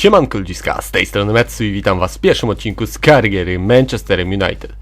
Siemanko ludziska, z tej strony Metsu i witam was w pierwszym odcinku z kariery Manchesterem United.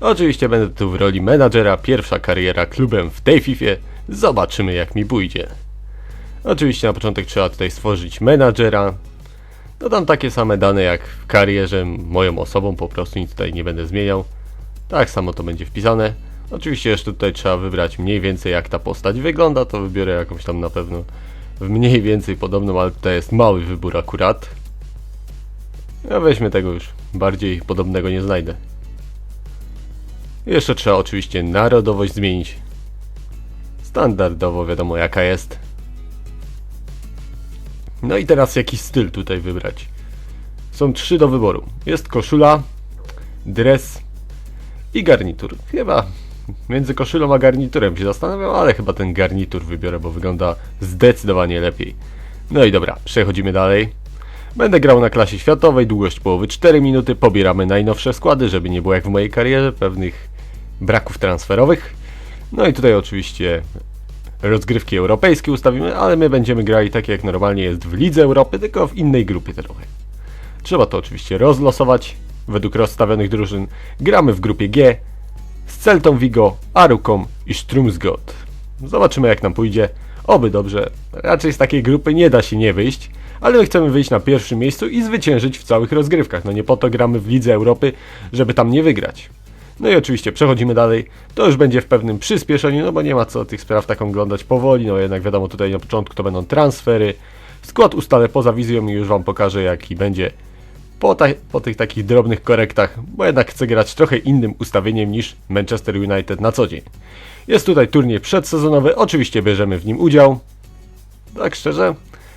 Oczywiście będę tu w roli menadżera, pierwsza kariera klubem w tej FIFA. Zobaczymy jak mi pójdzie. Oczywiście na początek trzeba tutaj stworzyć menadżera. Dodam takie same dane jak w karierze moją osobą, po prostu nic tutaj nie będę zmieniał. Tak samo to będzie wpisane. Oczywiście jeszcze tutaj trzeba wybrać mniej więcej jak ta postać wygląda, to wybiorę jakąś tam na pewno w mniej więcej podobną, ale tutaj jest mały wybór akurat. Ja weźmy tego już, bardziej podobnego nie znajdę. Jeszcze trzeba oczywiście narodowość zmienić. Standardowo wiadomo jaka jest. No i teraz jaki styl tutaj wybrać. Są trzy do wyboru. Jest koszula, dres i garnitur. Chyba między koszulą a garniturem się zastanawiam, ale chyba ten garnitur wybiorę, bo wygląda zdecydowanie lepiej. No i dobra, przechodzimy dalej. Będę grał na klasie światowej, długość połowy 4 minuty, pobieramy najnowsze składy, żeby nie było jak w mojej karierze, pewnych braków transferowych. No i tutaj oczywiście rozgrywki europejskie ustawimy, ale my będziemy grali tak jak normalnie jest w Lidze Europy, tylko w innej grupie trochę. Trzeba to oczywiście rozlosować według rozstawionych drużyn. Gramy w grupie G z Celtą Vigo, Aruką i Strumsgott. Zobaczymy jak nam pójdzie. Oby dobrze. Raczej z takiej grupy nie da się nie wyjść, ale my chcemy wyjść na pierwszym miejscu i zwyciężyć w całych rozgrywkach. No nie po to gramy w Lidze Europy, żeby tam nie wygrać. No i oczywiście przechodzimy dalej. To już będzie w pewnym przyspieszeniu, no bo nie ma co tych spraw tak oglądać powoli. No jednak wiadomo, tutaj na początku to będą transfery. Skład ustalę poza wizją i już Wam pokażę jaki będzie po, ta, po tych takich drobnych korektach, bo jednak chcę grać trochę innym ustawieniem niż Manchester United na co dzień. Jest tutaj turniej przedsezonowy, oczywiście bierzemy w nim udział. Tak szczerze,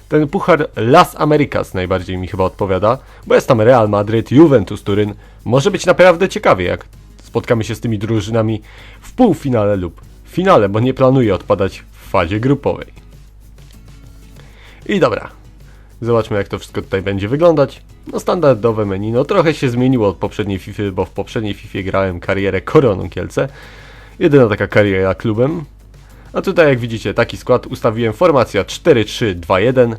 ten puchar Las Americas najbardziej mi chyba odpowiada, bo jest tam Real Madryt, Juventus Turyn. Może być naprawdę ciekawie, jak spotkamy się z tymi drużynami w półfinale lub finale, bo nie planuję odpadać w fazie grupowej. I dobra, zobaczmy jak to wszystko tutaj będzie wyglądać. No standardowe menu, no trochę się zmieniło od poprzedniej FIFA, bo w poprzedniej FIFA grałem karierę Koroną Kielce. Jedyna taka kariera klubem. A tutaj jak widzicie taki skład ustawiłem formacja 4-3-2-1.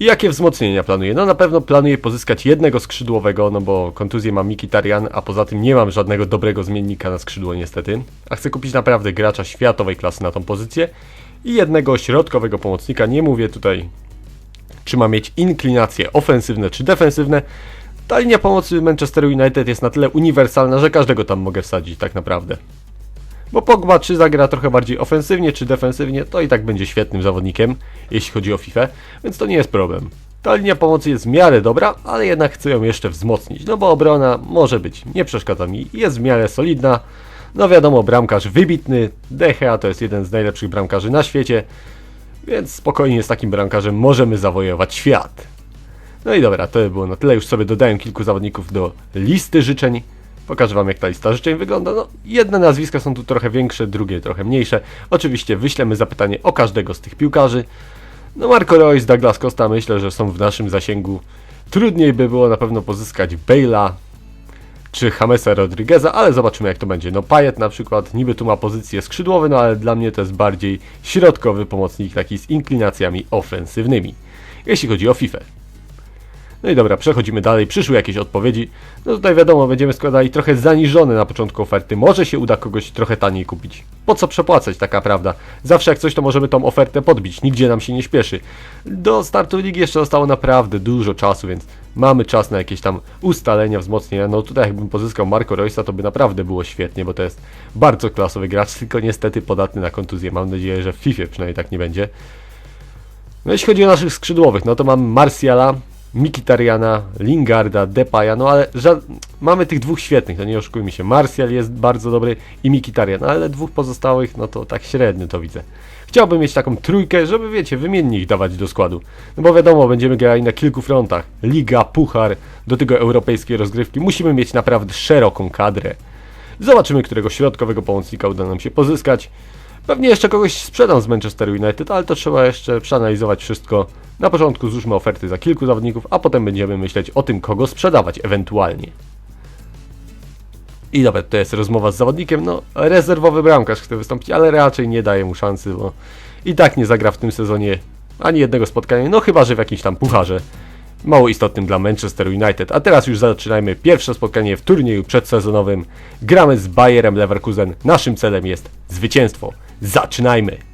I jakie wzmocnienia planuję? No na pewno planuję pozyskać jednego skrzydłowego, no bo kontuzję ma Mikitarian, a poza tym nie mam żadnego dobrego zmiennika na skrzydło niestety. A chcę kupić naprawdę gracza światowej klasy na tą pozycję. I jednego środkowego pomocnika, nie mówię tutaj czy ma mieć inklinacje ofensywne czy defensywne. Ta linia pomocy Manchester United jest na tyle uniwersalna, że każdego tam mogę wsadzić tak naprawdę. Bo Pogba czy zagra trochę bardziej ofensywnie czy defensywnie, to i tak będzie świetnym zawodnikiem, jeśli chodzi o FIFA, więc to nie jest problem. Ta linia pomocy jest w miarę dobra, ale jednak chcę ją jeszcze wzmocnić, no bo obrona może być, nie przeszkadza mi, jest w miarę solidna. No wiadomo, bramkarz wybitny, Dechea to jest jeden z najlepszych bramkarzy na świecie, więc spokojnie z takim bramkarzem możemy zawojować świat. No i dobra, to by było na tyle. Już sobie dodałem kilku zawodników do listy życzeń. Pokażę Wam jak ta lista życzeń wygląda. No, jedne nazwiska są tu trochę większe, drugie trochę mniejsze. Oczywiście wyślemy zapytanie o każdego z tych piłkarzy. No Marco Reus, Douglas Costa myślę, że są w naszym zasięgu. Trudniej by było na pewno pozyskać Bale'a, czy Jamesa Rodrigueza, ale zobaczymy jak to będzie. No Payet na przykład niby tu ma pozycję skrzydłowy, no ale dla mnie to jest bardziej środkowy pomocnik, taki z inklinacjami ofensywnymi, jeśli chodzi o FIFA. No i dobra, przechodzimy dalej. Przyszły jakieś odpowiedzi. No tutaj wiadomo, będziemy składali trochę zaniżone na początku oferty. Może się uda kogoś trochę taniej kupić. Po co przepłacać, taka prawda? Zawsze jak coś, to możemy tą ofertę podbić. Nigdzie nam się nie śpieszy. Do startu ligi jeszcze zostało naprawdę dużo czasu, więc mamy czas na jakieś tam ustalenia, wzmocnienia. No tutaj jakbym pozyskał Marco Roysa, to by naprawdę było świetnie, bo to jest bardzo klasowy gracz, tylko niestety podatny na kontuzję. Mam nadzieję, że w FIFA przynajmniej tak nie będzie. No jeśli chodzi o naszych skrzydłowych, no to mam Martiala, Mikitariana, Lingarda, Depaya, no ale mamy tych dwóch świetnych, no nie oszukujmy się, Martial jest bardzo dobry i Mikitarian, ale dwóch pozostałych, no to tak średnio to widzę. Chciałbym mieć taką trójkę, żeby wiecie, wymiennie ich dawać do składu. No bo wiadomo, będziemy grali na kilku frontach. Liga, puchar, do tego europejskie rozgrywki. Musimy mieć naprawdę szeroką kadrę. Zobaczymy, którego środkowego pomocnika uda nam się pozyskać. Pewnie jeszcze kogoś sprzedam z Manchester United, ale to trzeba jeszcze przeanalizować wszystko. Na początku złóżmy oferty za kilku zawodników, a potem będziemy myśleć o tym, kogo sprzedawać ewentualnie. I dobra, to jest rozmowa z zawodnikiem, no rezerwowy bramkarz chce wystąpić, ale raczej nie daje mu szansy, bo i tak nie zagra w tym sezonie ani jednego spotkania, no chyba, że w jakimś tam pucharze. mało istotnym dla Manchester United. A teraz już zaczynajmy pierwsze spotkanie w turnieju przedsezonowym. Gramy z Bayerem Leverkusen. Naszym celem jest zwycięstwo. Zaczynajmy!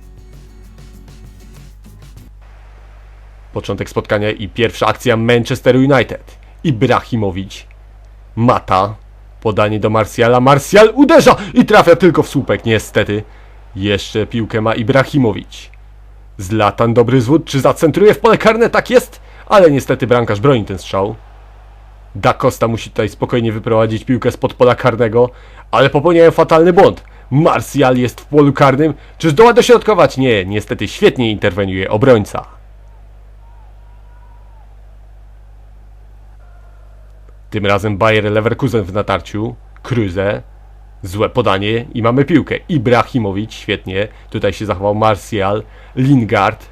Początek spotkania i pierwsza akcja Manchester United. Ibrahimowicz. Mata. Podanie do Marsjala. Marsjal uderza i trafia tylko w słupek, niestety. Jeszcze piłkę ma Ibrahimowicz. Zlatan dobry zwód, czy zacentruje w pole karne? Tak jest, ale niestety bramkarz broni ten strzał. Da Costa musi tutaj spokojnie wyprowadzić piłkę spod pola karnego, ale popełniają fatalny błąd. Marsjal jest w polu karnym, czy zdoła dośrodkować? Nie, niestety świetnie interweniuje obrońca. Tym razem Bayer Leverkusen w natarciu. Kruse. Złe podanie i mamy piłkę. Ibrahimowicz, świetnie. Tutaj się zachował Martial. Lingard.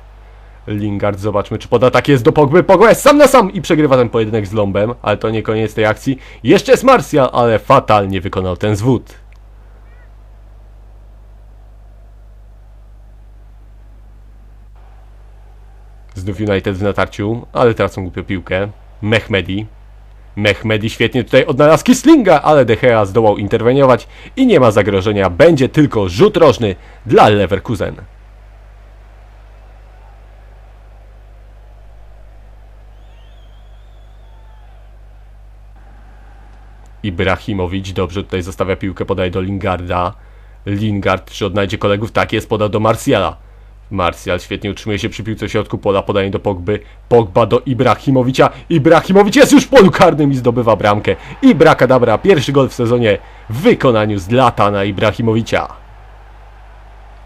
Lingard, zobaczmy czy poda tak jest do Pogby. Pogba jest sam na sam i przegrywa ten pojedynek z Lombem, ale to nie koniec tej akcji. Jeszcze jest Martial, ale fatalnie wykonał ten zwód. Znów United w natarciu, ale tracą głupio piłkę. Mehmedi. Mehmedi świetnie tutaj odnalazł Kislinga, ale De Gea zdołał interweniować i nie ma zagrożenia. Będzie tylko rzut rożny dla Leverkusen. Ibrahimowicz dobrze tutaj zostawia piłkę, podaje do Lingarda. Lingard, czy odnajdzie kolegów? Tak jest, podał do Martiala. Martial świetnie utrzymuje się przy piłce w środku pola, podanie do Pogby. Pogba do Ibrahimowicza. Ibrahimowicz jest już w polu karnym i zdobywa bramkę. Ibrakadabra, pierwszy gol w sezonie w wykonaniu Zlatana Ibrahimowicza.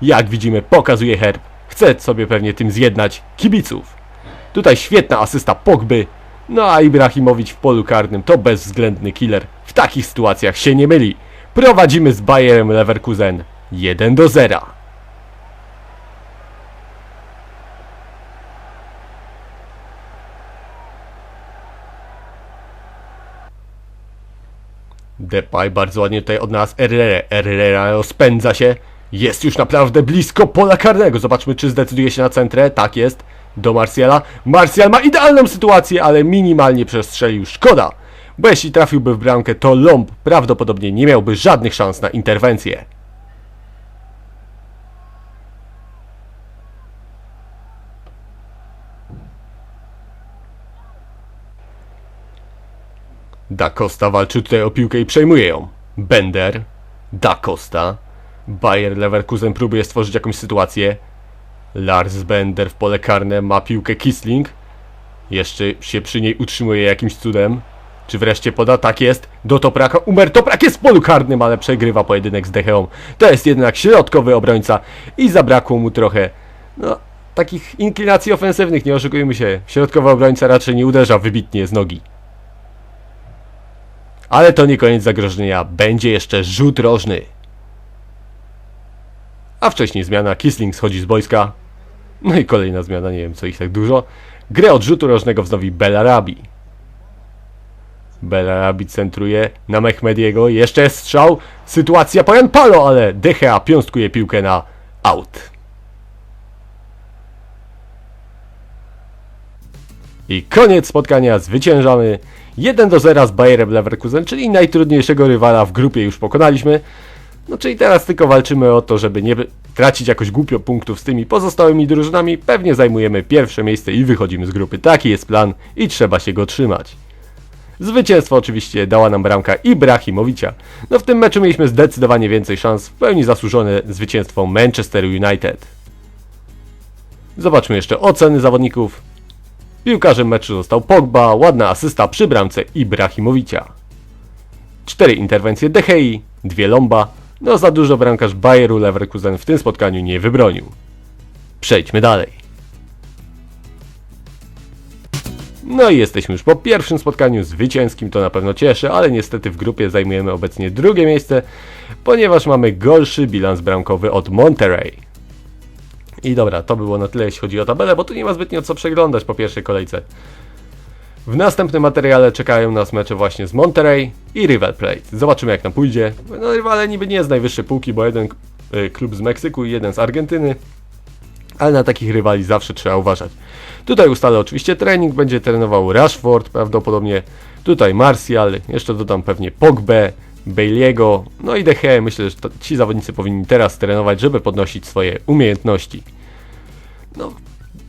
Jak widzimy, pokazuje herb. Chce sobie pewnie tym zjednać kibiców. Tutaj świetna asysta Pogby. No a Ibrahimowicz w polu karnym to bezwzględny killer. W takich sytuacjach się nie myli. Prowadzimy z Bayerem Leverkusen 1 do 0. Depay bardzo ładnie tutaj odnalazł Herrera. Herrera rozpędza się. Jest już naprawdę blisko pola karnego. Zobaczmy, czy zdecyduje się na centrę. Tak jest. Do Martiala. Martial ma idealną sytuację, ale minimalnie przestrzelił. Szkoda. Bo jeśli trafiłby w bramkę, to Lomb prawdopodobnie nie miałby żadnych szans na interwencję. Da Costa walczy tutaj o piłkę i przejmuje ją. Bender, Da Costa, Bayer Leverkusen próbuje stworzyć jakąś sytuację. Lars Bender w pole karne ma piłkę Kisling. Jeszcze się przy niej utrzymuje jakimś cudem. Czy wreszcie poda? Tak jest. Do Topraka. Umer Toprak jest w polu karnym, ale przegrywa pojedynek z Decheą. To jest jednak środkowy obrońca i zabrakło mu trochę, no, takich inklinacji ofensywnych, nie oszukujmy się. Środkowy obrońca raczej nie uderza wybitnie z nogi. Ale to nie koniec zagrożenia, będzie jeszcze rzut rożny. A wcześniej zmiana, Kisling schodzi z boiska. No i kolejna zmiana, nie wiem co ich tak dużo. Grę od rzutu rożnego wznowi Belarabi. Belarabi centruje na Mehmediego, jeszcze jest strzał, sytuacja po Palo, ale Dechea piąstkuje piłkę na out. I koniec spotkania, zwyciężamy 1 do 0 z Bayerem Leverkusen, czyli najtrudniejszego rywala w grupie już pokonaliśmy. No czyli teraz tylko walczymy o to, żeby nie tracić jakoś głupio punktów z tymi pozostałymi drużynami. Pewnie zajmujemy pierwsze miejsce i wychodzimy z grupy. Taki jest plan i trzeba się go trzymać. Zwycięstwo oczywiście dała nam bramka Ibrahimowicza. No w tym meczu mieliśmy zdecydowanie więcej szans, w pełni zasłużone zwycięstwo Manchester United. Zobaczmy jeszcze oceny zawodników. Piłkarzem meczu został Pogba, ładna asysta przy bramce Ibrahimowicza. Cztery interwencje De Gei, dwie Lomba, no za dużo bramkarz Bayeru Leverkusen w tym spotkaniu nie wybronił. Przejdźmy dalej. No i jesteśmy już po pierwszym spotkaniu zwycięskim, to na pewno cieszy, ale niestety w grupie zajmujemy obecnie drugie miejsce, ponieważ mamy gorszy bilans bramkowy od Monterey. I dobra, to było na tyle jeśli chodzi o tabelę, bo tu nie ma zbytnio co przeglądać po pierwszej kolejce. W następnym materiale czekają nas mecze właśnie z Monterey i River Plate. Zobaczymy jak nam pójdzie. No rywale niby nie z najwyższej półki, bo jeden y, klub z Meksyku i jeden z Argentyny. ale na takich rywali zawsze trzeba uważać. Tutaj ustalę oczywiście trening, będzie trenował Rashford prawdopodobnie, tutaj Martial, jeszcze dodam pewnie Pogbę, Bailey'ego, no i De Gea. Myślę, że to, ci zawodnicy powinni teraz trenować, żeby podnosić swoje umiejętności. No,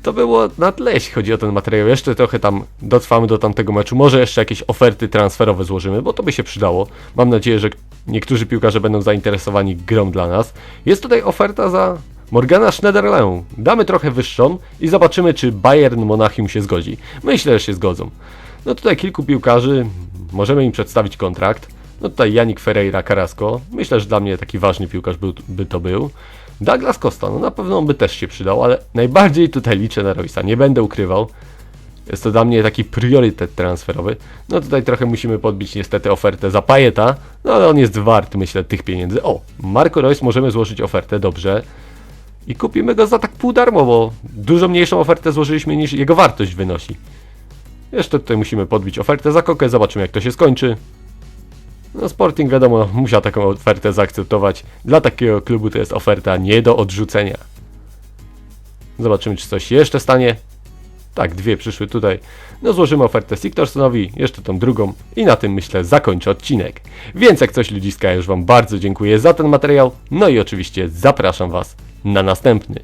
to było na jeśli chodzi o ten materiał. Jeszcze trochę tam dotrwamy do tamtego meczu. Może jeszcze jakieś oferty transferowe złożymy, bo to by się przydało. Mam nadzieję, że niektórzy piłkarze będą zainteresowani grą dla nas. Jest tutaj oferta za Morgana Schneiderlę. Damy trochę wyższą i zobaczymy, czy Bayern Monachium się zgodzi. Myślę, że się zgodzą. No tutaj kilku piłkarzy, możemy im przedstawić kontrakt. No tutaj Janik Ferreira Carrasco. Myślę, że dla mnie taki ważny piłkarz był, by to był. Douglas Costa, no na pewno on by też się przydał, ale najbardziej tutaj liczę na Roysa, nie będę ukrywał. Jest to dla mnie taki priorytet transferowy. No tutaj trochę musimy podbić niestety ofertę za Pajeta, no ale on jest wart, myślę, tych pieniędzy. O, Marco Reus możemy złożyć ofertę, dobrze. I kupimy go za tak pół darmo, bo dużo mniejszą ofertę złożyliśmy niż jego wartość wynosi. Jeszcze tutaj musimy podbić ofertę za kokę, zobaczymy jak to się skończy. No Sporting wiadomo, musiał taką ofertę zaakceptować. Dla takiego klubu to jest oferta nie do odrzucenia. Zobaczymy, czy coś jeszcze stanie. Tak, dwie przyszły tutaj. No złożymy ofertę Siktorsonowi, jeszcze tą drugą i na tym myślę zakończę odcinek. Więc jak coś ludziska, już Wam bardzo dziękuję za ten materiał. No i oczywiście zapraszam Was na następny.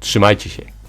Trzymajcie się.